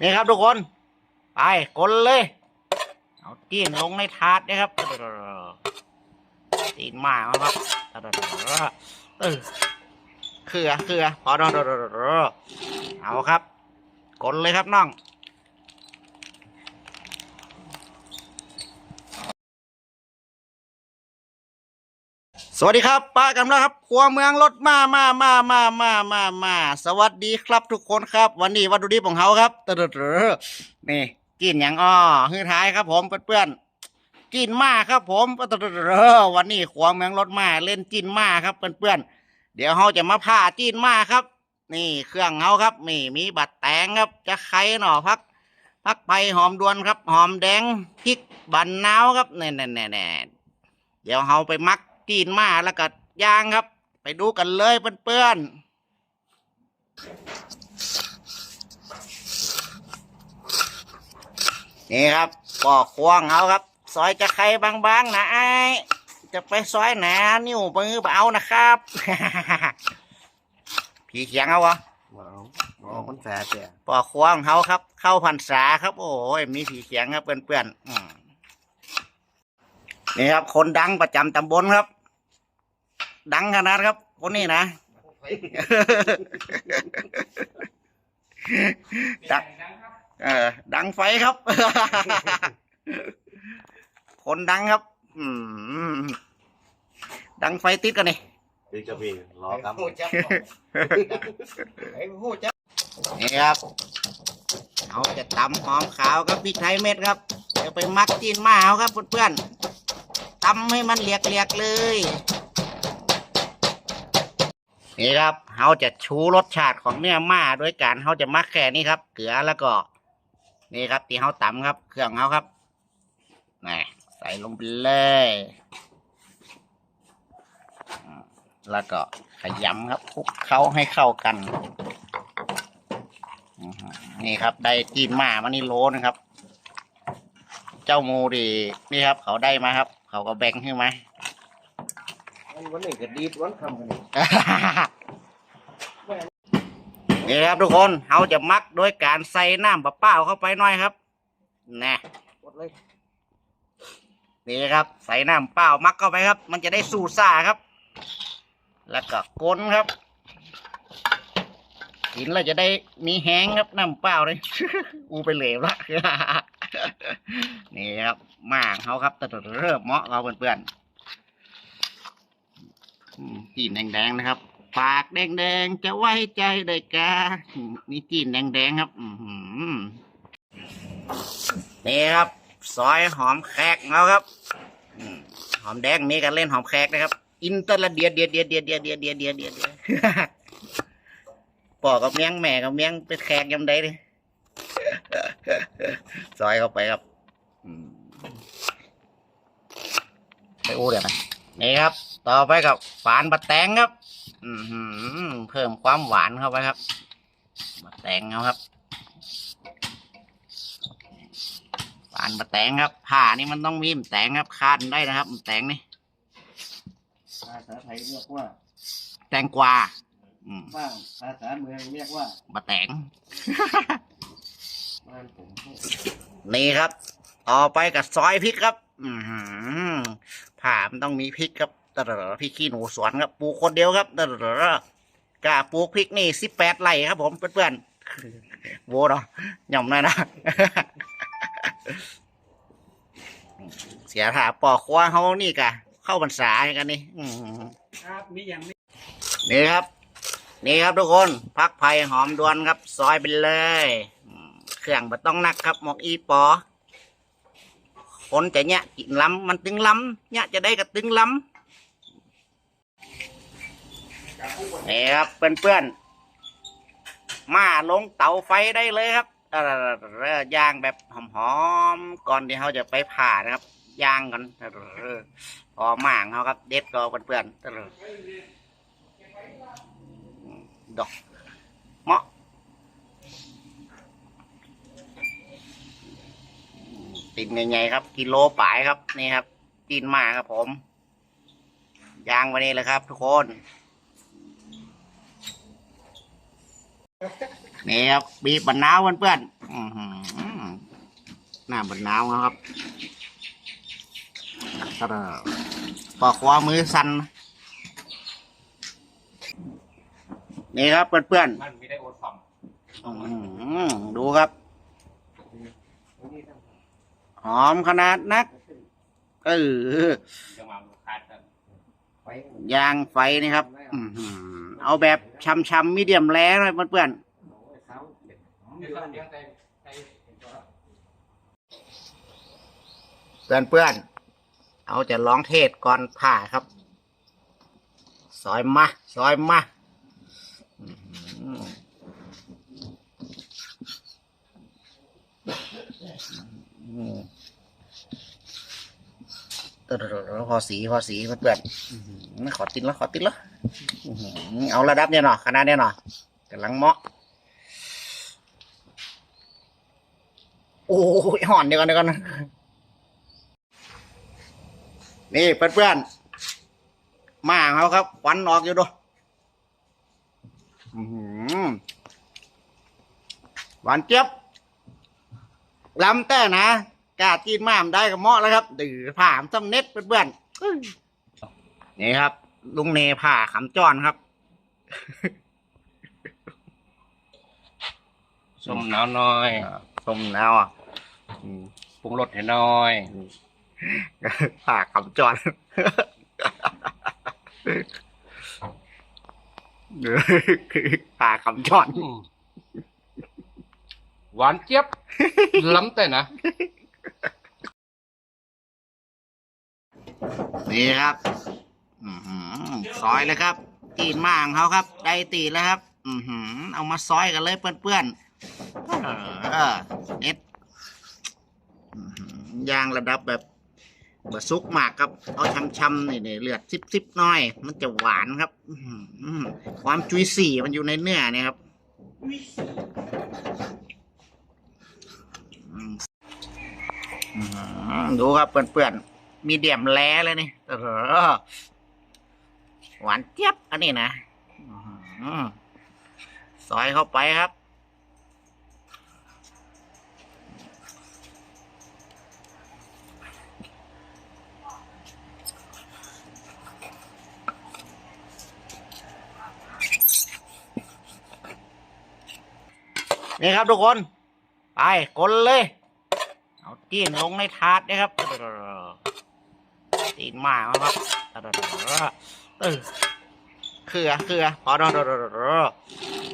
นี่ครับทุกคน ไปกลเลย เอาจีนลงในถาดนะครับจีนมากครับเออเขือเขือพอดอเอาครับกลเลยครับน้อง สวัสดีครับป้ากำลังครับครัวเมืองรถมามามามามามามาสวัสดีครับทุกคนครับ วันนี้วัตถุดิบของเขาครับเตอๆนี่กินอย่างอ้อฮือท้ายครับผมเพื่อนๆกินมาครับผมเตอๆวันนี้ครัวเมืองรถมาเล่นจินมาครับเพื่อนๆเดี๋ยวเขาจะมาผ่าจินมาครับ นี่เครื่องเขาครับนี่มีบัตรแตงครับ จะไข่หน่อพักพักไปหอมดวนครับ หอมแดงพริกบันนาวครับแน่แน่แน่แน่เดี๋ยวเขาไปมัก จีนมาแล้วก็ย่างครับ ไปดูกันเลยเพื่อนๆนี่ครับปอกควงเอาครับ ซอยจะไข่บางๆนะไอ้ายจะไปซอยหนานิ้วมือเบานะครับผีเขียงเอาวะว้าวอ๋อมันแสบเจ้ะปอกควงเขาครับ เข้าพรรษาครับ โอ้ยมีผีเขียงครับเพื่อนๆอืมนี่ครับ คนดังประจำตำบลครับ ดังขนาดครับ คนนี้นะ ดังเออ ดังไฟครับ คนดังครับ อืมดังไฟติดกันนี่พี่กระบี่รอครับนี่ครับเอาจะตำหอมขาวครับพริกไทยเม็ดครับเดี๋ยวไปมักจีนมาเอาครับเพื่อนๆตำให้มันเลียกๆเลย นี่ครับเราจะชูรสชาติของเนื้อม้าโดยการเราจะมักแค่นี้ครับ เกลือแล้วก็ นี่ครับที่เราตำครับ เครื่องเราครับนี่ใส่ลงไปเลยแล้วก็ขยำครับคลุกเคล้าให้เข้ากันนี่ครับ ได้จีนมามานี่โลนะครับ เจ้ามูดีนี่ครับ เขาได้มาครับ เขาก็แบ่งให้มา วันนี้ก็ดีดวันคำกันนี่ครับทุกคนเราจะมักโดยการใส่น้ำเปล่าๆเข้าไปหน่อยครับนะหมดเลยนี่ครับ ใส่น้ำเปล่ามักเข้าไปครับ มันจะได้สูซ่าครับ แล้วก็ก้นครับกินแล้วจะได้มีแห้งครับน้ำเปล่าเลยอูไปเหลวละนี่ครับหมากเขาครับแต่เริ่มเหมาะเราเพื่อนๆอืม จีนแดงๆนะครับ ปากแดงๆจะไว้ใจได้กานี่จีนแดงๆครับนี่ครับซอยหอมแขกเราครับหอมแดงมีกันเล่นหอมแขกนะครับ อินเตอร์ละเดียดเดียดเดียดเดียดเดียดเดียดเดียดเดียดเดียดเดียปอกับเมียงแม่กับเมียงเป็นแขกยำใดเลยซอยเข้าไปครับไปอู้เดี๋ยวนะ นี่ครับ ต่อไปกับฝานบะแตงครับอือหือเพิ่มความหวานเข้าไปครับบะแตงเอาครับฝานบะแตงครับผ่านี่มันต้องมีมะแตงครับคาดได้นะครับมะแตงนี่ภาษาไทยเรียกว่า แตงกวาอืมบ้างภาษาเมืองเรียกว่าบะแตงบ้านผมนี่ครับ ต่อไปกับซอยพริกครับอือหือ ผ่ามันต้องมีพริกครับตลอดพริกขี้หนูสวนครับปลูกคนเดียวครับตลอดกาปลูกพริกนี่สิบแปดไร่ครับ ผมเพื่อนๆโวเนาะหย่อมน่อยนะเสียถาปอกคว้าเขานี่กะ เข้าพรรษาให้กันนี่ครับมีอย่างนี้นี่ครับ นี่ครับทุกคนพักไผ่หอมดวนครับ ซอยไปเลย เครื่องบะต้องนักครับหมอกอีปอ คนจะเนี่ยกินล้ำมันตึงล้ำเนี่ยจะได้กับตึงล้ำนี่ครับเพื่อนๆมาลงเตาไฟได้เลยครับเออย่างแบบหอมๆก่อนที่เขาจะไปผ่านะครับย่างกันออพอหมางเขาครับ เด็ดก็เพื่อนๆดอกเมาะ ติดใหญ่ๆครับ กิโลปลายครับนี่ครับกินมาครับผม ยางวันนี้เลยครับ ทุกคนนี่ครับบีบบันนาวเพื่อนๆอื้อหือหน้าบันนาวนะครับตะเด้อปอกขวามือสั่นนี่ครับเพื่อนมันไม่ได้โอนฝั่งๆอื้อหือดูครับ หอมขนาดนัก เออจะมาขาดกันไปยางไฟนี่ครับอื้อหือเอาแบบช้ำๆมีเดียมแร้เลยเพื่อนๆเพื่อนๆเอาจะร้องเทศก่อนผ่าครับ ซอยมา ซอยมาอื้อหือ อืมเออพอสีพอสีเพื่อนๆอื้อหือขอติดแล้วขอติดแล้วอื้อหือเอาระดับเนี่ยเนาะขนาดเนี่ยเนาะกำลังเหมาะโอ้ยห่อนเดียวกันเดียวกันนี่เพื่อนๆมาของเขาครับควันออกอยู่ดูอื้อหือหวานเจี๊ยบ ลำแต่นะกล้าจีนมามได้กับเหมาะแล้วครับดื้อผ่ามซ้ำเน็ตเพื่อนๆอื้อนี่ครับ ลุงเนผ่าขำจอนครับส้มน้ำน้อยส้มแล้วอะอืมปรุงรสให้น้อยผ่าขำจอนผ่าขำจอน หวานเจี๊ยบ ล้ำแต่นะ นี่ครับ อือหือซอยเลยครับ ตีนมาของเขาครับ ได้ตีนแล้วครับ อือหือเอามาซอยกันเลยเพื่อนๆเออเน็ตอื้อหือย่างระดับแบบบะซุกมากครับ เอาช้ำๆนี่เลือดซิบๆหน่อย มันจะหวานครับ อื้อหือความจุยสี่มันอยู่ในเนื้อเนี่ยครับอืมอื้อหือ ดูครับเพื่อนๆมีเดียมแล้เลยนี่เออหวานเจี๊ยบอันนี้นะอซอยเข้าไปครับ นี่ครับทุกคน ไปกลเลย ตีนลงในถาดนะครับตีนหมาครับเออเคือเคือพอดอ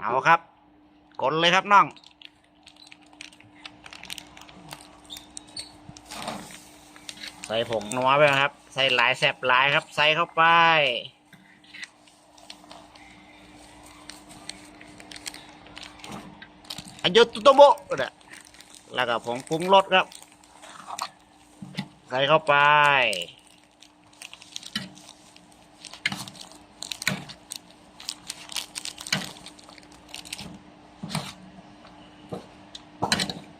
เอาครับกลเลยครับน้องใส่ผงนัวไปนะครับ ใส่หลายแสบหลายครับ ใส่เข้าไป อันยุตุโตโบะเนี่ยแล้วก็ผงปรุงรสครับ ส่เข้าไป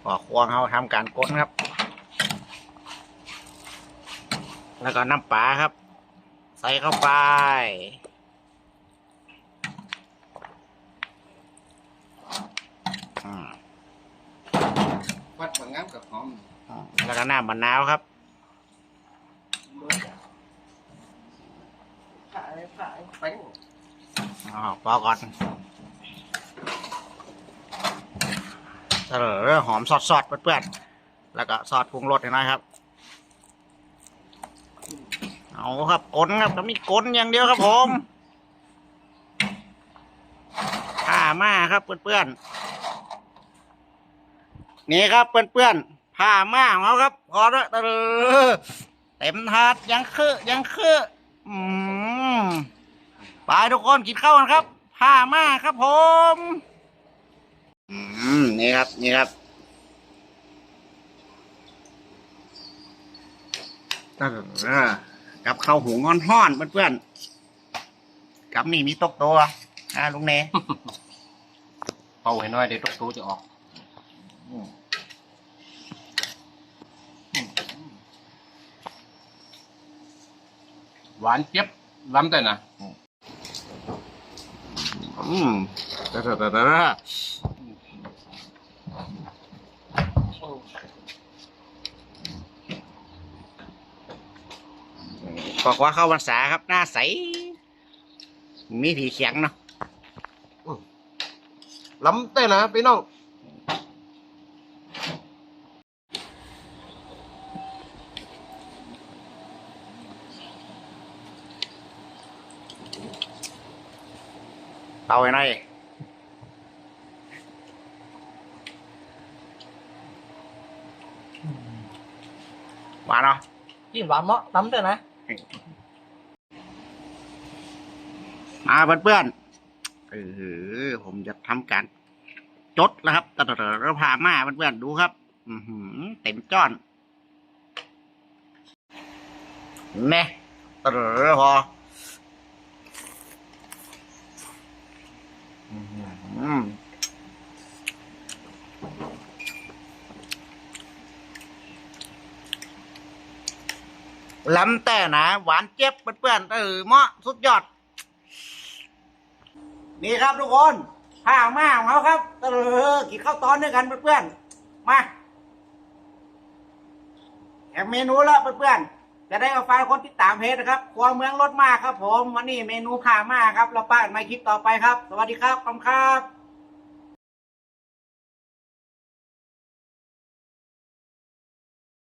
พอควงเขาทำการก้นครับ แล้วก็น้ำปลาครับ ใส่เข้าไปอืมวัดบางงามกับหอมแล้วก็น้ำมะนาวครับ ขายขายแป้ง อ๋อพอก่อนเออหอมสดๆเพื่อนๆแล้วก็ซอสปรุงรสหน่อยครับ เอาครับกลนครับก็มีกลนอย่างเดียวครับผมผ้ามาครับเพื่อนๆนี่ครับเพื่อนๆผ้ามาของเขาครับพอแล้วเออเต็มถาดยังคือยังคืออืม ไปทุกคนกินข้าวกันครับผ้ามาครับผมอืมนี่ครับ นี่ครับเออกับข้าวหุงห้อนๆเพื่อนๆกับนี่มีตกตัวอ่าลุงเนเป่าให้น้อยเดี๋ยวตกตูจะออกหวานเจี๊ยบล้ำแต่นะ อืมตะตะตะตบอกว่าเข้าวันษาครับ หน้าใส มีผีเขียงเนาะล้ำเต่นะพี่น้อง เตาไว้หน่อยหวานเนาะกินหวานเนาะน้ำด้วยนะมาเพื่อนๆเออผมจะทำการจดแล้วครับตะเตอเราพามาเพื่อนๆดูครับ อือหือเต็มจ้อนแน่ตะเตอพออื้ อหือล้ำแต่นะ หวานเจี๊ยบเพื่อนๆเออเหมาะสุดยอด นี่ครับทุกคนผ้ามาของเขาครับเออกินข้าวตอนด้วยกันเพื่อนๆมาแอบเมนูแล้วเพื่อนๆ จะได้เอาไฟคนติดตามเพจนะครับครัวเมืองรถมากครับผม วันนี้เมนูผ่ามากครับ เราป้ากันใหม่คลิปต่อไปครับ สวัสดีครับขอบคุณครับ